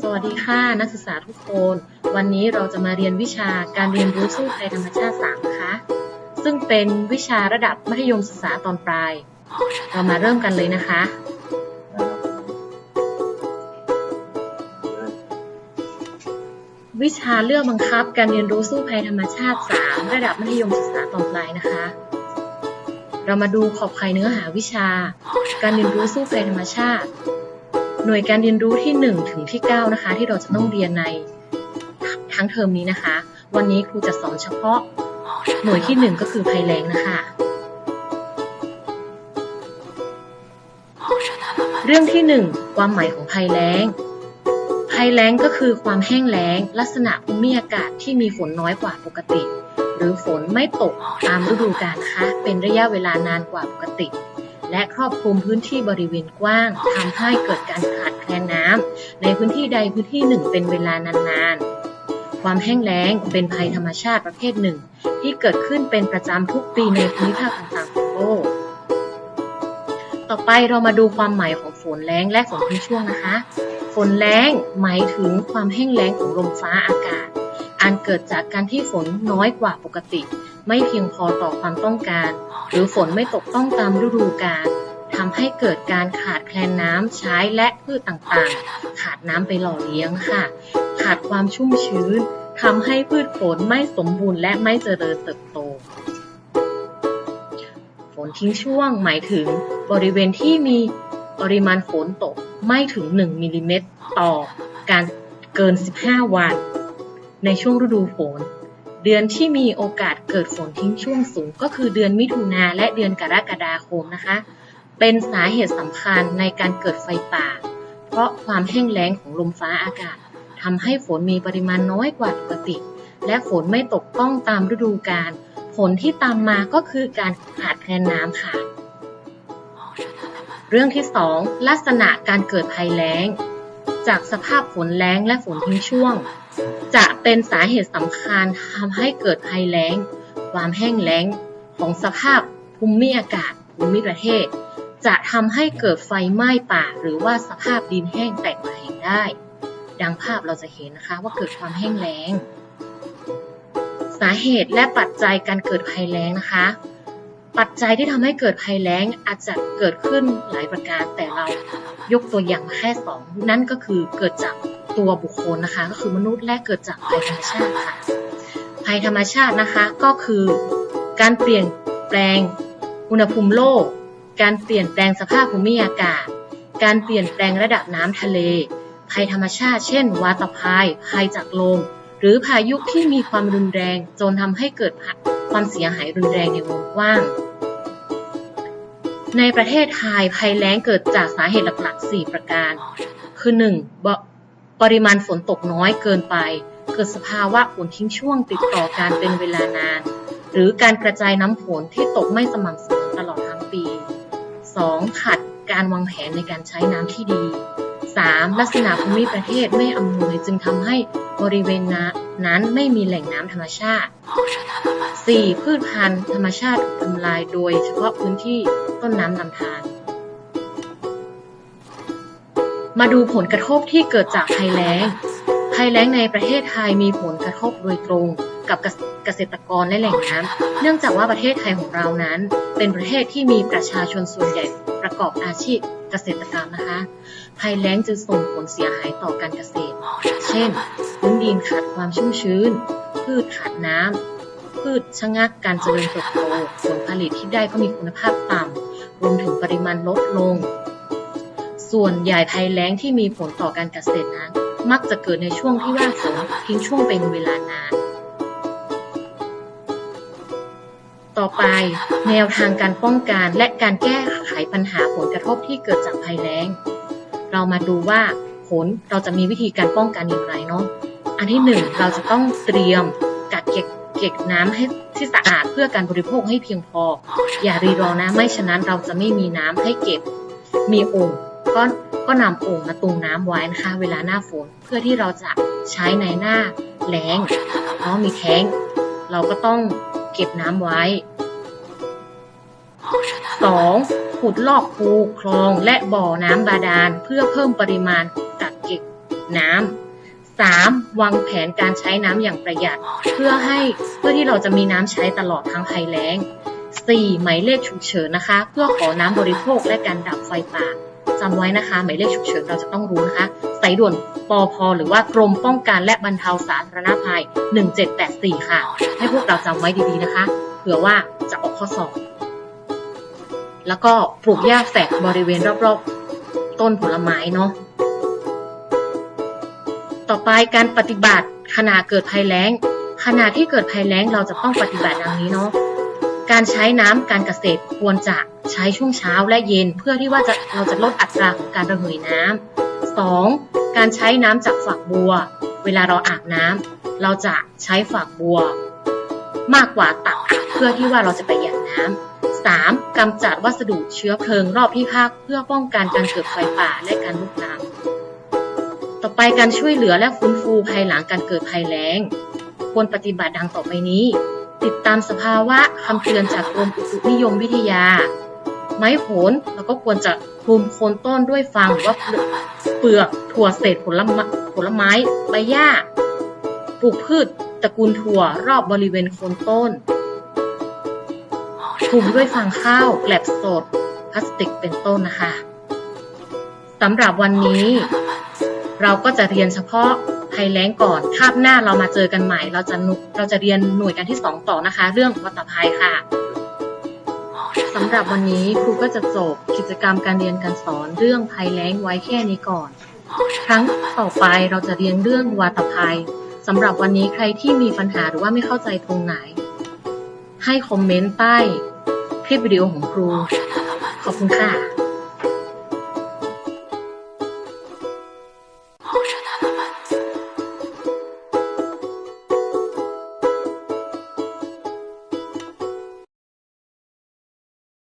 สวัสดีค่ะ นักศึกษาทุกคน วันนี้เราจะมาเรียนวิชาการเรียนรู้สู้ภัยธรรมชาติ3นะคะ ซึ่งเป็นวิชาระดับมัธยมศึกษาตอนปลาย เรามาเริ่มกันเลยนะคะ วิชาเลือกบังคับการเรียนรู้สู้ภัยธรรมชาติ 3 ระดับมัธยมศึกษาตอนปลายนะคะ เรามาดูขอบข่ายเนื้อหาวิชา การเรียนรู้สู้ไฟธรรมชาติ หน่วยการเรียนรู้ที่ 1 ถึงที่ 9 นะคะ ที่เราจะต้องเรียนในทั้งเทอมนี้นะคะ วันนี้ครูจะสอนเฉพาะ หน่วยที่ 1 ก็คือภัยแรงนะคะเรื่องที่ 1 ความหมายของภัยแรงภัยแรงก็คือความแห้งแล้ง ลักษณะภูมิอากาศที่มีฝนน้อยกว่าปกติ หรือฝนไม่ตกตามฤดูกาลคะเป็นระยะเวลานานกว่าปกติ และครอบคลุมพื้นที่บริเวณกว้างทำให้เกิดการขาดแคลนน้ำในพื้นที่ใดพื้นที่หนึ่งเป็นเวลานานๆ ความแห้งแล้งเป็นภัยธรรมชาติประเภทหนึ่ง ที่เกิดขึ้นเป็นประจำทุกปีในภูมิภาคต่างๆของโลกต่อไปเรามาดูความหมายของฝนแล้งและฝนทิ้งช่วงนะคะ ฝนแล้งหมายถึงความแห้งแล้งของลมฟ้าอากาศ อันเกิดจากการที่ฝนน้อยกว่าปกติ ไม่เพียงพอต่อความต้องการ หรือฝนไม่ตกต้องตามฤดูกาลทำให้เกิดการขาดแคลนน้ำใช้และพืชต่างๆ ขาดน้ำไปหล่อเลี้ยงค่ะ ขาดความชุ่มชื้นทำให้พืชผลไม่สมบูรณ์และไม่เจริญเติบโต ฝนทิ้งช่วงหมายถึงบริเวณที่มีปริมาณฝนตกไม่ถึง 1มิลลิเมตรต่อการเกิน 15 วัน ในช่วงฤดูฝน เดือนที่มีโอกาสเกิดฝนทิ้งช่วงสูง ก็คือเดือนมิถุนาและเดือนกรกฎาคมนะคะ เป็นสาเหตุสำคัญในการเกิดไฟป่า เพราะความแห้งแล้งของลมฟ้าอากาศทำให้ฝนมีปริมาณน้อยกว่าปกติ และฝนไม่ตกต้องตามฤดูกาลผลที่ตามมาก็คือการขาดแคลนน้ำค่ะ เรื่องที่ 2 ลักษณะการเกิดภัยแล้ง จากสภาพฝนแล้งและฝนทิ้งช่วง จะเป็นสาเหตุสำคัญทำให้เกิดภัยแล้ง ความแห้งแล้งของสภาพภูมิอากาศภูมิประเทศ จะทำให้เกิดไฟไหม้ป่า หรือว่าสภาพดินแห้งแตกระแห้งได้ ดังภาพเราจะเห็นนะคะว่าเกิดความแห้งแล้ง สาเหตุและปัจจัยการเกิดภัยแล้งนะคะ ปัจจัยที่ทำให้เกิดภัยแล้งอาจจะเกิดขึ้นหลายประการแต่เรายกตัวอย่างมาแค่สองนั่นก็คือเกิดจาก ตัวบุคคลนะคะ ก็คือมนุษย์และเกิดจากภัยธรรมชาติค่ะภัยธรรมชาตินะคะก็คือการเปลี่ยนแปลงอุณหภูมิโลก การเปลี่ยนแปลงสภาพภูมิอากาศ การเปลี่ยนแปลงระดับน้ำทะเล ภัยธรรมชาติ เช่น วาตภัย ภัยจากลม หรือพายุที่มีความรุนแรงจนทำให้เกิดความเสียหายรุนแรงในวงกว้าง ในประเทศไทยภัยแล้งเกิดจากสาเหตุหลักๆ 4 ประการ คือ 1. ปริมาณฝนตกน้อยเกินไป เกิดสภาวะฝนทิ้งช่วงติดต่อการเป็นเวลานาน หรือการกระจายน้ำฝนที่ตกไม่สม่ำเสมอตลอดทั้งปี 2. ขัดการวางแผนในการใช้น้ำที่ดี 3. ลักษณะภูมิประเทศไม่อำนวยจึงทำให้บริเวณนั้นไม่มีแหล่งน้ำธรรมชาติ 4. พืชพันธุ์ธรรมชาติถูกทำลายโดยเฉพาะพื้นที่ต้นน้ำลำธาร มาดูผลกระทบที่เกิดจากภัยแล้ง ภัยแล้งในประเทศไทยมีผลกระทบโดยตรงกับเกษตรกรและแหล่งน้ำ เนื่องจากว่าประเทศไทยของเรานั้น เป็นประเทศที่มีประชาชนส่วนใหญ่ประกอบอาชีพเกษตรกรรมนะคะ ภัยแล้งจึงส่งผลเสียหายต่อการเกษตร เช่น พื้นดินขาดความชุ่มชื้น พืชขาดน้ำ พืชชะงักการเจริญเติบโต ผลผลิตที่ได้ก็มีคุณภาพต่ำ รวมถึงปริมาณลดลง ส่วนใหญ่ภัยแล้งที่มีผลต่อการเกษตรนั้น มักจะเกิดในช่วงที่ว่าฝนทิ้งช่วงเป็นเวลานาน ต่อไปแนวทางการป้องกันและการแก้ไขปัญหาผลกระทบที่เกิดจากภัยแล้ง เรามาดูว่าผลเราจะมีวิธีการป้องกันอย่างไรเนาะ อันที่หนึ่งเราจะต้องเตรียมกักเก็บเก็บน้ำให้ที่สะอาดเพื่อการบริโภคให้เพียงพอ อย่ารีรอนะไม่ฉะนั้นเราจะไม่มีน้ำให้เก็บ มีโอ่ง ก็ก็นำโอ่งมาตุงน้ำไว้นะคะ เวลาหน้าฝนเพื่อที่เราจะใช้ในหน้าแล้งเพราะมีแท้ง เราก็ต้องเก็บน้ำไว้สองขุดลอกคูคลองและบ่อน้ำบาดาลเพื่อเพิ่มปริมาณกักเก็บน้ำสามวางแผนการใช้น้ำอย่างประหยัด เพื่อให้เพื่อที่เราจะมีน้ำใช้ตลอดทั้งภัยแล้ง 4. หมายเลขฉุกเฉินนะคะ เพื่อขอน้ำบริโภคและการดับไฟป่า จำไว้นะคะหมายเลขฉุกเฉินเราจะต้องรู้นะคะสายด่วนปอพหรือว่ากรมป้องกันและบรรเทาสาธารณภัย 1784 ค่ะ ให้พวกเราจำไว้ดีๆนะคะเผื่อว่าจะออกข้อสอบแล้วก็ปลูกหญ้าแฝกบริเวณรอบๆ ต้นผลไม้เนาะต่อไปการปฏิบัติขณะเกิดภัยแล้งขณะที่เกิดภัยแล้งเราจะต้องปฏิบัติดังนี้เนาะ การใช้น้ำการเกษตรควรจะใช้ช่วงเช้าและเย็น เพื่อที่ว่าจะเราจะลดอัตราของการระเหยน้ำ 2. การใช้น้ำจากฝักบัว เวลาเราอาบน้ำเราจะใช้ฝักบัว มากกว่าตักเพื่อที่ว่าเราจะประหยัดน้ำ 3. กำจัดวัสดุเชื้อเพลิงรอบที่พักเพื่อป้องกันการเกิดไฟป่าและการลุกลามต่อไปการช่วยเหลือและฟื้นฟูภายหลังการเกิดภัยแล้ง ควรปฏิบัติดังต่อไปนี้ ติดตามสภาวะคำเตือนจากกรมอุตุนิยมวิทยา ไม้โหนแล้วก็ควรจะคลุมโคนต้นด้วยฟางหรือว่าเปลือกถั่วเศษผลไม้ผลไม้ใบหญ้าปลูกพืชตระกูลถั่วรอบบริเวณโคนต้นคลุมด้วยฟางข้าวแกลบสด พลาสติกเป็นต้นนะคะสำหรับวันนี้ เราก็จะเรียนเฉพาะ ภัยแล้งก่อน คาบหน้าเรามาเจอกันใหม่ เราจะนุเราจะเรียนหน่วยการที่ 2 ต่อนะคะ เรื่องวัตภัยค่ะสำหรับวันนี้ครูก็จะจบกิจกรรมการเรียนการสอนเรื่องภัยแล้งไว้แค่นี้ก่อน ครั้งต่อไปเราจะเรียนเรื่องวาตภัยสำหรับวันนี้ใครที่มีปัญหาหรือว่าไม่เข้าใจตรงไหน ให้คอมเมนต์ใต้คลิปวิดีโอของครู ขอบคุณค่ะ